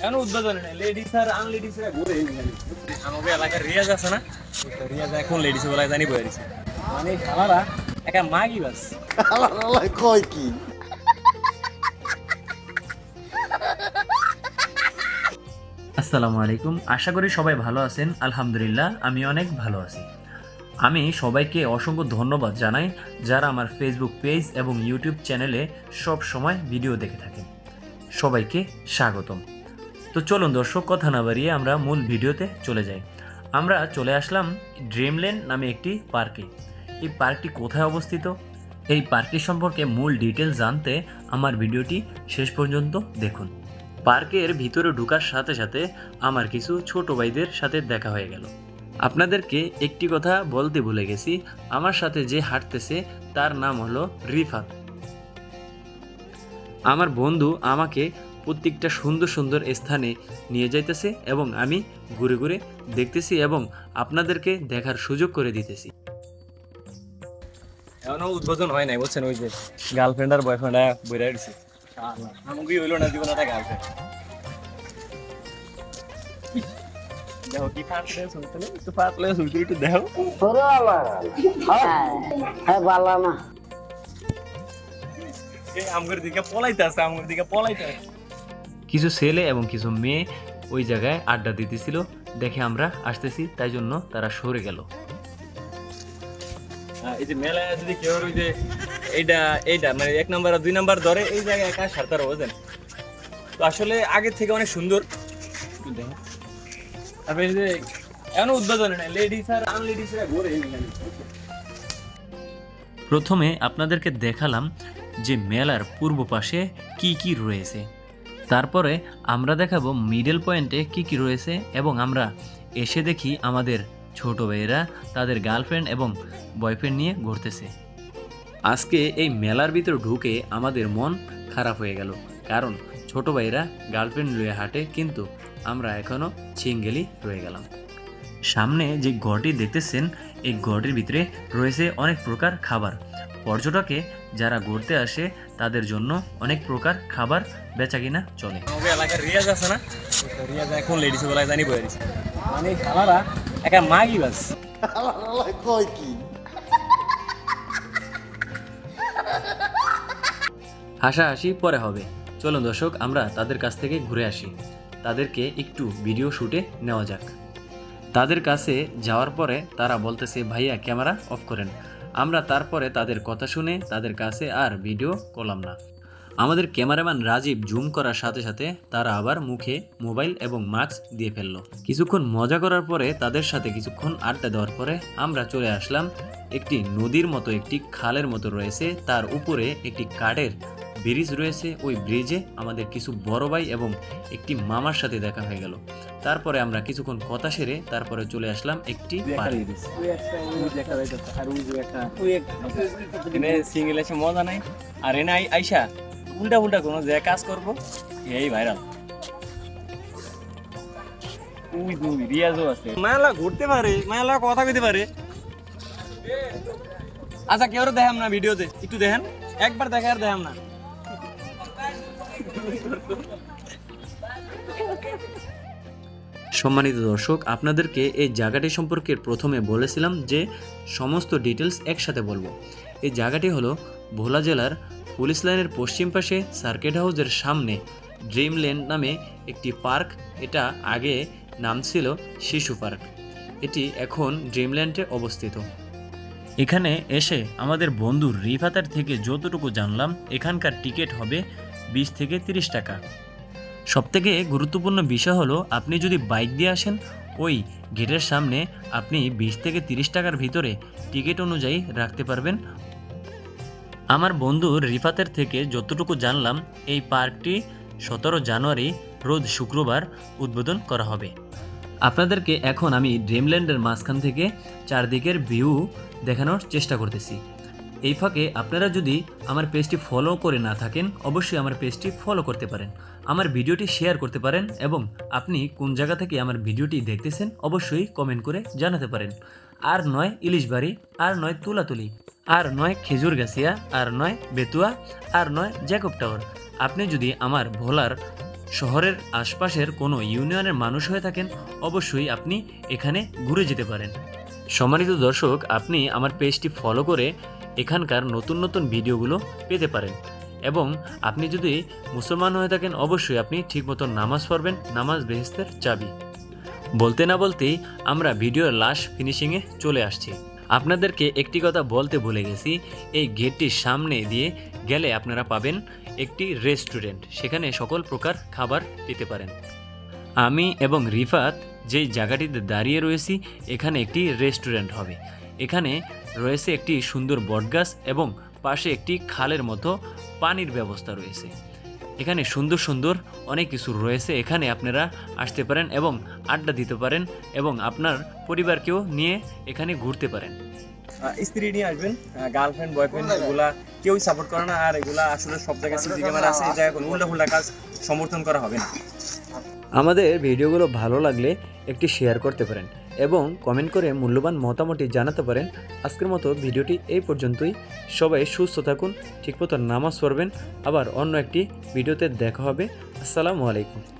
এখন উদ্বোধন লেডিস আর আনলেডিস ঘুরে আমাদের এলাকার রিয়াজ আছে না? রিয়াজ এখন লেডিস বলা জানি বয়ে দিছে। মানে খালারা একা মাগি বাস। আল্লাহ আল্লাহ কয় কি? আসসালামু আলাইকুম। আশা করি সবাই ভালো আছেন। আলহামদুলিল্লাহ আমি অনেক ভালো আছি। আমি সবাইকে অসংখ্য ধন্যবাদ জানাই যারা আমার ফেসবুক পেজ এবং ইউটিউব চ্যানেলে সব সময় ভিডিও দেখে থাকেন। সবাইকে স্বাগতম। তো চলুন দর্শক, কথা না বাড়িয়ে আমরা মূল ভিডিওতে চলে যাই। আমরা চলে আসলাম ড্রিমল্যান্ড নামে একটি পার্কে। এই পার্কটি কোথায় অবস্থিত? এই পার্কটি সম্পর্কে মূল ডিটেলস জানতে আমার ভিডিওটি শেষ পর্যন্ত দেখুন। পার্কের ভিতরে ঢোকার সাথে সাথে আমার কিছু ছোট ভাইদের সাথে দেখা হয়ে গেল। আপনাদেরকে একটি কথা বলতে ভুলে গেছি। আমার সাথে যে হাঁটতেছে, তার নাম হলো রিফাত। আমার বন্ধু আমাকে প্রত্যেকটা সুন্দর সুন্দর স্থানে নিয়ে যাইতেছে এবং আমি ঘুরে ঘুরে দেখতেছি এবং আপনাদেরকে দেখার সুযোগ করে দিতেছি। এখনও উদ্বোধন হয় নাই বুঝছেন? ওই যে গার্লফ্রেন্ড আর বয়ফ্রেন্ড বইরা দিছে আমাকে হইল না জীবন একটা গার্লফ্রেন্ড দেখো কি ফাটলে শুনতে একটু ফাটলে শুনতে একটু দেখো। হ্যাঁ ভালো না। এই আমগর দিকে পলাইতে আছে আমগর দিকে পলাইতে আছে। কিছু ছেলে এবং কিছু মেয়ে ওই জায়গায় আড্ডা দিতেছিল দেখে আমরা আসতেছি তাই জন্য তারা সরে গেল। এই যে মেলায় যদি কেউ ওই যে এইটা এইটা মানে এক নাম্বার আর দুই নাম্বার ধরে এই জায়গায় কাজ সারতার বোঝেন তো আসলে আগের থেকে অনেক সুন্দর। তারপরে যে এখনও উদ্বোধন নেই লেডিস আর আনলেডিস এরা ঘুরে প্রথমে আপনাদেরকে দেখালাম যে মেলার পূর্ব পাশে কি কি রয়েছে। তারপরে আমরা দেখাবো মিডল পয়েন্টে কি কি রয়েছে এবং আমরা এসে দেখি আমাদের ছোট ভাইয়েরা তাদের গার্লফ্রেন্ড এবং বয়ফ্রেন্ড নিয়ে ঘুরতেছে। আজকে এই মেলার ভিতর ঢুকে আমাদের মন খারাপ হয়ে গেল, কারণ ছোট ভাইয়েরা গার্লফ্রেন্ড লুয়ে হাঁটে, কিন্তু আমরা এখনও সিঙ্গেলই রয়ে গেলাম। সামনে যে ঘরটি দেখতেছেন, এই ঘরটির ভিতরে রয়েছে অনেক প্রকার খাবার। পর্যটকে যারা ঘুরতে আসে তাদের জন্য অনেক প্রকার খাবার বেচা কিনা চলে। আমাদের এলাকার রিয়াজ আছে না? রিয়াজ এখন লেডিস বলা জানি বয়ে মানে খালারা একা মাগি বাস আল্লাহ আল্লাহ কয় কি হাসাহাসি পরে হবে। চলুন দর্শক আমরা তাদের কাছ থেকে ঘুরে আসি। তাদেরকে একটু ভিডিও শুটে নেওয়া যাক। তাদের কাছে যাওয়ার পরে তারা বলতেছে ভাইয়া ক্যামেরা অফ করেন। আমরা তারপরে তাদের কথা শুনে তাদের কাছে আর ভিডিও করলাম না। আমাদের ক্যামেরাম্যান রাজীব জুম করার সাথে সাথে তারা আবার মুখে মোবাইল এবং মাস্ক দিয়ে ফেলল। কিছুক্ষণ মজা করার পরে তাদের সাথে কিছুক্ষণ আড্ডা দেওয়ার পরে আমরা চলে আসলাম একটি নদীর মতো, একটি খালের মতো রয়েছে। তার উপরে একটি কাঠের ব্রিজ রয়েছে ওই ব্রিজে আমাদের কিছু বড় ভাই এবং একটি মামার সাথে দেখা হয়ে গেল। তারপরে আমরা কিছুক্ষণ কথা সেরে তারপরে চলে আসলাম একটি সিঙ্গেল এসে মজা নাই। আর এনে আইসা উল্টা উল্টা কোনো যে কাজ করব এই ভাইরাল উই রিয়াজও আছে। মেলা ঘুরতে পারে মেলা কথা কইতে পারে। আচ্ছা কেউ দেখাম না ভিডিওতে? একটু দেখেন। একবার দেখে আর দেখাম না। সম্মানিত দর্শক, আপনাদেরকে এই জায়গাটি সম্পর্কে প্রথমে বলেছিলাম যে সমস্ত ডিটেলস একসাথে বলব। এই জায়গাটি হলো ভোলা জেলার পুলিশ লাইনের পশ্চিম পাশে সার্কিট হাউসের সামনে ড্রিমল্যান্ড নামে একটি পার্ক এটা আগে নাম ছিল শিশু পার্ক এটি এখন ড্রিমল্যান্ডে অবস্থিত। এখানে এসে আমাদের বন্ধু রিফাতার থেকে যতটুকু জানলাম, এখানকার টিকিট হবে বিশ থেকে তিরিশ টাকা। সবথেকে গুরুত্বপূর্ণ বিষয় হলো, আপনি যদি বাইক দিয়ে আসেন, ওই গেটের সামনে আপনি বিশ থেকে তিরিশ টাকার ভিতরে টিকিট অনুযায়ী রাখতে পারবেন। আমার বন্ধু রিফাতের থেকে যতটুকু জানলাম, এই পার্কটি সতেরো জানুয়ারি, রোজ শুক্রবার উদ্বোধন করা হবে। আপনাদেরকে এখন আমি ড্রিমল্যান্ডের মাঝখান থেকে চারদিকের ভিউ দেখানোর চেষ্টা করতেছি। এই ফাঁকে আপনারা যদি আমার পেজটি ফলো করে না থাকেন, অবশ্যই আমার পেজটি ফলো করতে পারেন। আমার ভিডিওটি শেয়ার করতে পারেন এবং আপনি কোন জায়গা থেকে আমার ভিডিওটি দেখতেছেন, অবশ্যই কমেন্ট করে জানাতে পারেন। আর নয় ইলিশ বাড়ি আর নয় তুলাতুলি, আর নয় খেজুর গাছিয়া, আর নয় বেতুয়া, আর নয় জ্যাকব টাওয়ার আপনি যদি আমার ভোলার শহরের আশপাশের কোনো ইউনিয়নের মানুষ হয়ে থাকেন, অবশ্যই আপনি এখানে ঘুরে যেতে পারেন। সম্মানিত দর্শক, আপনি আমার পেজটি ফলো করে এখানকার নতুন নতুন ভিডিওগুলো পেতে পারেন। এবং আপনি যদি মুসলমান হয়ে থাকেন, অবশ্যই আপনি ঠিকমতো নামাজ পড়বেন, নামাজ বেহেস্তের চাবি। বলতে না বলতেই আমরা ভিডিওর লাস্ট ফিনিশিংয়ে চলে আসছি। আপনাদেরকে একটি কথা বলতে ভুলে গেছি, এই গেটটির সামনে দিয়ে গেলে আপনারা পাবেন একটি রেস্টুরেন্ট, সেখানে সকল প্রকার খাবার পেতে পারেন। আমি এবং রিফাত যেই জায়গাটিতে দাঁড়িয়ে রয়েছি, এখানে একটি রেস্টুরেন্ট হবে। এখানে রয়েছে একটি সুন্দর বটগাছ এবং পাশে একটি খালের মতো পানির ব্যবস্থা রয়েছে। এখানে সুন্দর সুন্দর অনেক কিছু রয়েছে। এখানে আপনারা আসতে পারেন এবং আড্ডা দিতে পারেন এবং আপনার পরিবারকেও নিয়ে এখানে ঘুরতে পারেন। স্ত্রী নিয়ে আসবেন গার্লফ্রেন্ড বয়ফ্রেন্ড এগুলা কেউই সাপোর্ট করে না আর এগুলা আসলে সব জায়গায় সিসি ক্যামেরা আছে এই জায়গায় উল্টা ফুল্টা কাজ সমর্থন করা হবে না। আমাদের ভিডিওগুলো ভালো লাগলে একটি শেয়ার করতে পারেন। এবং কমেন্ট করে মূল্যবান মতামতটি জানাতে পারেন। আজকের মতো ভিডিওটি এই পর্যন্তই। সবাই সুস্থ থাকুন, ঠিকমতো নামাজ পড়বেন। আবার অন্য একটি ভিডিওতে দেখা হবে। আসসালামু আলাইকুম।